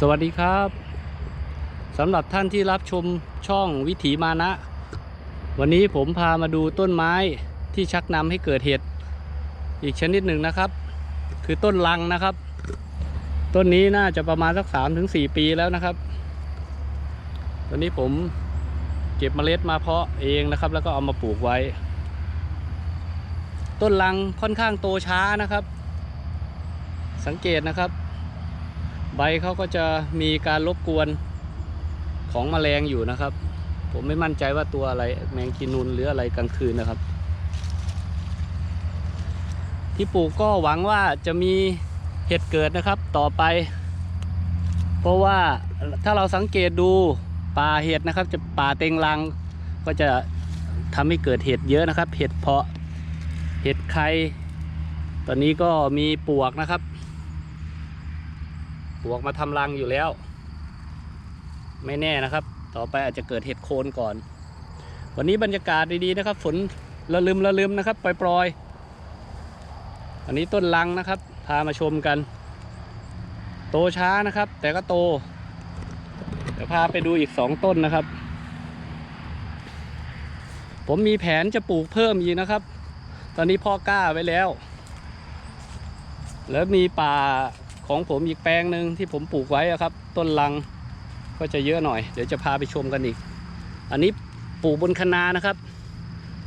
สวัสดีครับสำหรับท่านที่รับชมช่องวิถีมานะ วันนี้ผมพามาดูต้นไม้ที่ชักนำให้เกิดเห็ดอีกชนิดหนึ่งนะครับ คือต้นลังนะครับ ต้นนี้น่าจะประมาณสักสามถึงสี่ปีแล้วนะครับตอนนี้ผมเก็บเมล็ดมาเพาะเองนะครับ แล้วก็เอามาปลูกไว้ ต้นลังค่อนข้างโตช้านะครับ สังเกตนะครับ ใบเขาก็จะมีการรบกวนของแมลงอยู่นะครับ ผมไม่มั่นใจว่าตัวอะไรแมงกินูนหรืออะไรกลางคืนนะครับ ที่ปลูกก็หวังว่าจะมีเห็ดเกิดนะครับต่อไป เพราะว่าถ้าเราสังเกตดูป่าเห็ดนะครับ จะป่าเต็งรังก็จะทำให้เกิดเห็ดเยอะนะครับ เห็ดเพาะ เห็ดไข่ตอนนี้ก็มีปวกนะครับ ปวกมาทำรังอยู่แล้ว ไม่แน่นะครับ ต่อไปอาจจะเกิดเห็ดโคนก่อน วันนี้บรรยากาศดีๆนะครับ ฝนระลึมระลึมนะครับ ปล่อยๆ อันนี้ต้นลังนะครับ พามาชมกัน โตช้านะครับ แต่ก็โตเดี๋ยวพาไปดูอีกสองต้นนะครับ ผมมีแผนจะปลูกเพิ่มอีกนะครับ ตอนนี้พ่อกล้าไว้แล้ว แล้วมีป่า ของผมอีกแปลงหนึ่งที่ผมปลูกไว้ครับ ต้นลังก็จะเยอะหน่อย เดี๋ยวจะพาไปชมกันอีก อันนี้ปลูกบนคะนานะครับ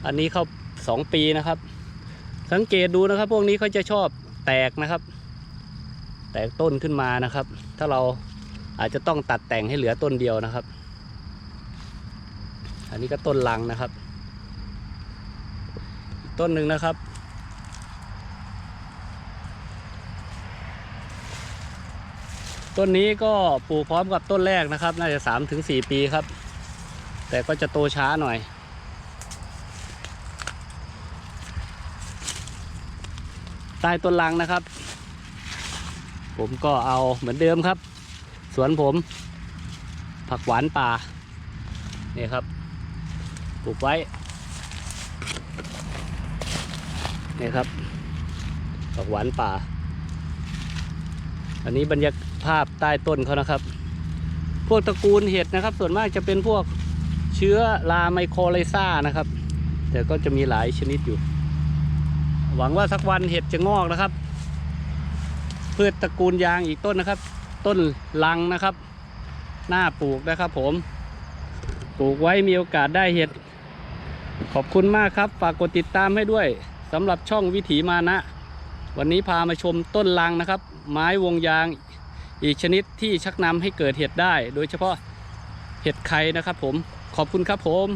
อันนี้เขาสองปีนะครับ สังเกตดูนะครับ พวกนี้เขาจะชอบแตกนะครับ แตกต้นขึ้นมานะครับ ถ้าเราอาจจะต้องตัดแต่งให้เหลือต้นเดียวนะครับ อันนี้ก็ต้นลังนะครับ ต้นหนึ่งนะครับ ต้นนี้ก็ปลูกพร้อมกับต้นแรกนะครับ น่าจะสามถึงสี่ปีครับ แต่ก็จะโตช้าหน่อย ใต้ต้นลังนะครับ ผมก็เอาเหมือนเดิมครับ สวนผม ผักหวานป่านี่ครับปลูกไว้นี่ครับผักหวานป่า อันนี้บรรยาก ภาศใต้ต้นเขานะครับ พวกตระกูลเห็ดนะครับ ส่วนมากจะเป็นพวกเชื้อลาไมโครไลซ่านะครับ แต่ก็จะมีหลายชนิดอยู่ หวังว่าสักวันเห็ดจะงอกนะครับพืชตระกูลยางอีกต้นนะครับ ต้นลังนะครับ หน้าปลูกนะครับ ผม ปลูกไว้มีโอกาสได้เห็ด ขอบคุณมากครับ ฝากกดติดตามให้ด้วยสำหรับช่องวิถีมานะ วันนี้พามาชมต้นลังนะครับ ไม้วงยาง อีกชนิดที่ชักนำให้เกิดเห็ดได้ โดยเฉพาะเห็ดไข่นะครับผมขอบคุณครับผม